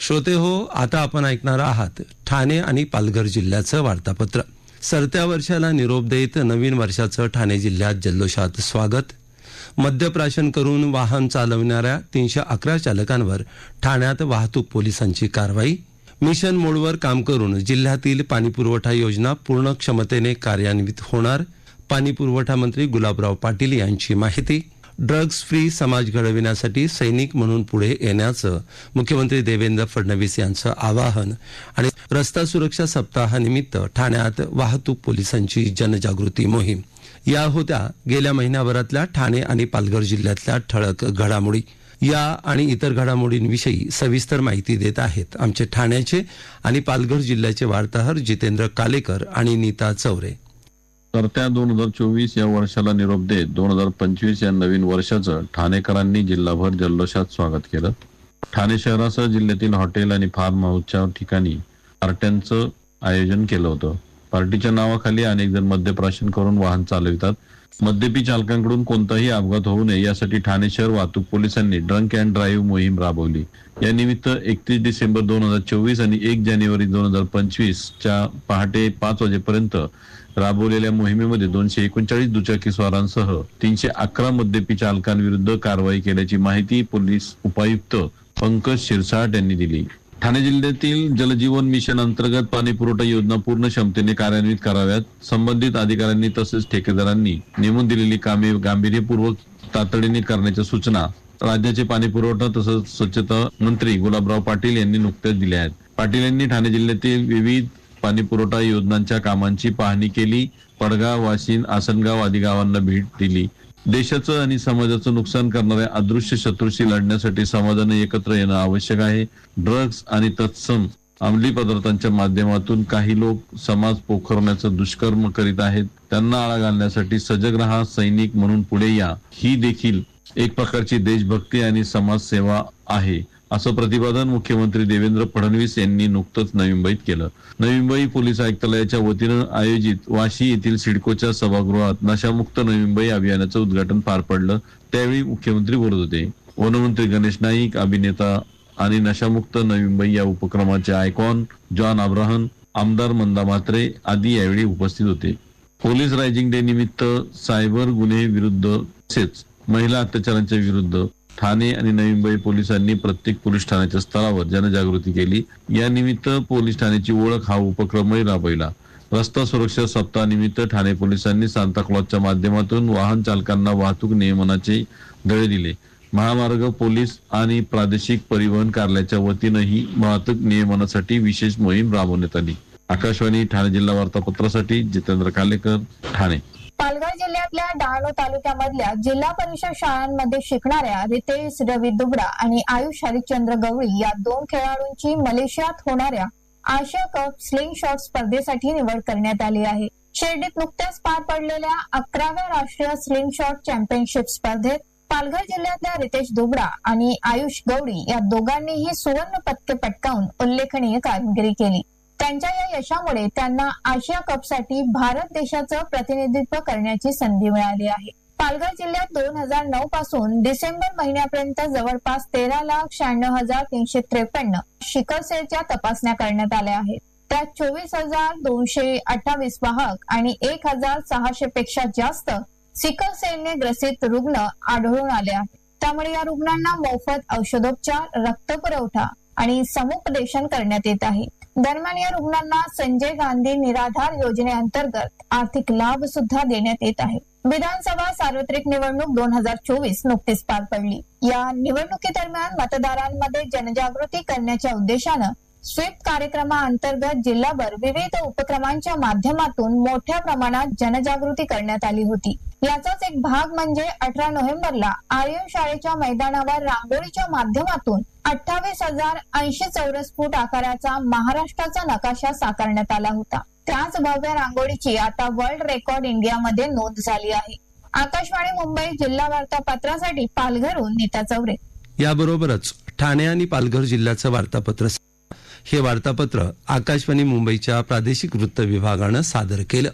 श्रोते हो आता आपण ऐकणार आहात ठाणे आणि पालघर जिल्ह्याचं वार्तापत्र. सरत्या वर्षाला निरोप देत नवीन वर्षाचं ठाणे जिल्ह्यात जल्लोषात स्वागत. मद्यप्राशन करून वाहन चालवणाऱ्या तीनशे अकरा चालकांवर ठाण्यात वाहतूक पोलिसांची कारवाई. मिशन मोडवर काम करून जिल्ह्यातील पाणीपुरवठा योजना पूर्ण क्षमतेने कार्यान्वित होणार. पाणीपुरवठा मंत्री गुलाबराव पाटील यांची माहिती. ड्रग्ज फ्री समाज घडविण्यासाठी सैनिक म्हणून पुढे येण्याचं मुख्यमंत्री देवेंद्र फडणवीस यांचं आवाहन आणि रस्ता सुरक्षा सप्ताहानिमित्त ठाण्यात वाहतूक पोलिसांची जनजागृती मोहीम. या होत्या गेल्या महिन्याभरातल्या ठाणे आणि पालघर जिल्ह्यातल्या ठळक घडामोडी. या आणि इतर घडामोडींविषयी सविस्तर माहिती देत आहेत आमचे ठाण्याचे आणि पालघर जिल्ह्याचे वार्ताहर जितेंद्र कालेकर आणि नीता चौरे. तर त्या दोन हजार चोवीस या वर्षाला निरोप देत दोन हजार पंचवीस या नवीन वर्षाचं ठाणेकरांनी जिल्हाभर जल्लोषात स्वागत केलं. ठाणे शहरासह जिल्ह्यातील हॉटेल आणि फार्म हाऊसच्या ठिकाणी पार्ट्यांचं आयोजन केलं होतं. पार्टीच्या नावाखाली अनेक जण मद्यप्राशन करून वाहन चालवितात. मद्यपी चालकांकडून कोणताही अपघात होऊ नये यासाठी ठाणे शहर वाहतूक पोलिसांनी ड्रंक अँड ड्राईव्ह मोहीम राबवली. या निमित्त एकतीस डिसेंबर दोन हजार चोवीस आणि एक जानेवारी दोन हजार पंचवीस च्या पहाटे पाच वाजेपर्यंत राबवलेल्या मोहिमेमध्ये दोनशे एकोणचाळीस दुचाकी स्वारांसह तीनशे अकरा मद्यपी चालकांविरुद्ध कारवाई केल्याची माहिती पोलीस उपायुक्त पंकज शिरसाट यांनी दिली. ठाणे जिल्ह्यातील जलजीवन मिशन अंतर्गत पाणी पुरवठा योजना पूर्ण क्षमतेने कार्यान्वित कराव्यात. संबंधित अधिकाऱ्यांनी तसेच ठेकेदारांनी नेमून दिलेली कामे गांभीर्यपूर्वक तातडीने करण्याच्या सूचना राज्याचे पाणी पुरवठा तसंच स्वच्छता मंत्री गुलाबराव पाटील यांनी नुकत्याच दिल्या आहेत. पाटील यांनी ठाणे जिल्ह्यातील विविध पाणी पुरवठा योजनांच्या कामांची पाहणी केली. पडगाव वाशिन आसनगाव आदी गावांना भेट दिली. देशाचं आणि समाजाचं नुकसान करणाऱ्या अदृश्य शत्रूशी लढण्यासाठी समाजाने एकत्र येणं आवश्यक आहे. ड्रग्ज आणि तत्सम अंमली पदार्थांच्या माध्यमातून काही लोक समाज पोखरण्याचं दुष्कर्म करीत आहेत. त्यांना आळा घालण्यासाठी सजग राहा सैनिक म्हणून पुढे या. ही देखील एक प्रकारची देशभक्ती आणि समाजसेवा आहे. असं प्रतिपादन मुख्यमंत्री देवेंद्र फडणवीस यांनी नुकतंच नवी मुंबईत केलं. नवी मुंबई पोलीस आयुक्तालयाच्या वतीनं आयोजित वाशी येथील सिडकोच्या सभागृहात नशामुक्त नवी मुंबई अभियानाचं उद्घाटन पार पडलं. त्यावेळी मुख्यमंत्री बोलत होते. वनमंत्री गणेश नाईक अभिनेता आणि नशामुक्त नवी मुंबई या उपक्रमाचे आयकॉन जॉन अब्राहन आमदार मंदा म्हात्रे आदी यावेळी उपस्थित होते. पोलीस रायझिंग डे निमित्त सायबर गुन्हे विरुद्ध तसेच महिला अत्याचारांच्या विरुद्ध ठाणे आणि नवी मुंबई पोलिसांनी प्रत्येक पोलीस ठाण्याच्या स्तरावर जनजागृती केली. या निमित्त पोलीस ठाण्याची ओळख हा उपक्रमही राबविला. रस्ता सुरक्षा सप्ताहानिमित्त ठाणे पोलिसांनी सांताक्लॉजच्या माध्यमातून वाहन चालकांना वाहतूक नियमनाचे धडे दिले. महामार्ग पोलीस आणि प्रादेशिक परिवहन कार्यालयाच्या वतीनंही वाहतूक नियमनासाठी विशेष मोहीम राबवण्यात आली. आकाशवाणी ठाणे जिल्हा वार्तापत्रासाठी जितेंद्र कालेकर ठाणे. पालघर जिल्ह्यातल्या डहाणू तालुक्यामधल्या जिल्हा परिषद शाळांमध्ये शिकणाऱ्या रितेश रवी दुबडा आणि आयुष हरिश्चंद्र गवळी या दोन खेळाडूंची मलेशियात होणाऱ्या आशिया कप स्लिंग शॉट स्पर्धेसाठी निवड करण्यात आली आहे. शिर्डीत नुकत्याच पार पडलेल्या अकराव्या राष्ट्रीय स्लिंग शॉट चॅम्पियनशिप स्पर्धेत पालघर जिल्ह्यातल्या रितेश दुबडा आणि आयुष गवळी या दोघांनीही सुवर्ण पदके पटकावून उल्लेखनीय कामगिरी केली. त्यांच्या या यशामुळे त्यांना आशिया कपसाठी भारत देशाचं प्रतिनिधित्व करण्याची संधी मिळाली आहे. पालघर जिल्ह्यात दोन हजार नऊ पासून डिसेंबर महिन्यापर्यंत जवळपास तेरा लाख शहाण्णव हजार तीनशे त्रेपन्न शिकरसेलच्या तपासण्या करण्यात आल्या आहेत. त्यात चोवीस हजार दोनशे अठ्ठावीस वाहक आणि एक हजार सहाशे पेक्षा जास्त सिकल सेलने ग्रसित रुग्ण आढळून आले आहेत. त्यामुळे या रुग्णांना मोफत औषधोपचार रक्तपुरवठा आणि समुपदेशन करण्यात येत आहे. दरम्यान या रुग्णांना संजय गांधी निराधार योजनेअंतर्गत आर्थिक लाभ सुद्धा देण्यात येत आहे. विधानसभा सार्वत्रिक निवडणूक दोन हजार चोवीस नुकतीच पार पडली. या निवडणुकीदरम्यान मतदारांमध्ये जनजागृती करण्याच्या उद्देशानं स्वीप कार्यक्रमाअंतर्गत जिल्हाभर विविध उपक्रमांच्या माध्यमातून मोठ्या प्रमाणात जनजागृती करण्यात आली होती. याचाच एक भाग म्हणजे अठरा नोव्हेंबरला आर्यन शाळेच्या मैदानावर रांगोळीच्या माध्यमातून अठ्ठावीस हजार ऐंशी चौरस फूट आकाराचा महाराष्ट्राचा नकाशा साकारण्यात आला होता. त्याच भव्य रांगोळीची आता वर्ल्ड रेकॉर्ड इंडियामध्ये नोंद झाली आहे. आकाशवाणी मुंबई जिल्हा वार्तापत्रासाठी पालघरहून नीता चौरे. याबरोबरच ठाणे आणि पालघर जिल्ह्याचं वार्तापत्र हे वार्तापत्र आकाशवाणी मुंबईच्या प्रादेशिक वृत्त विभागानं सादर केलं.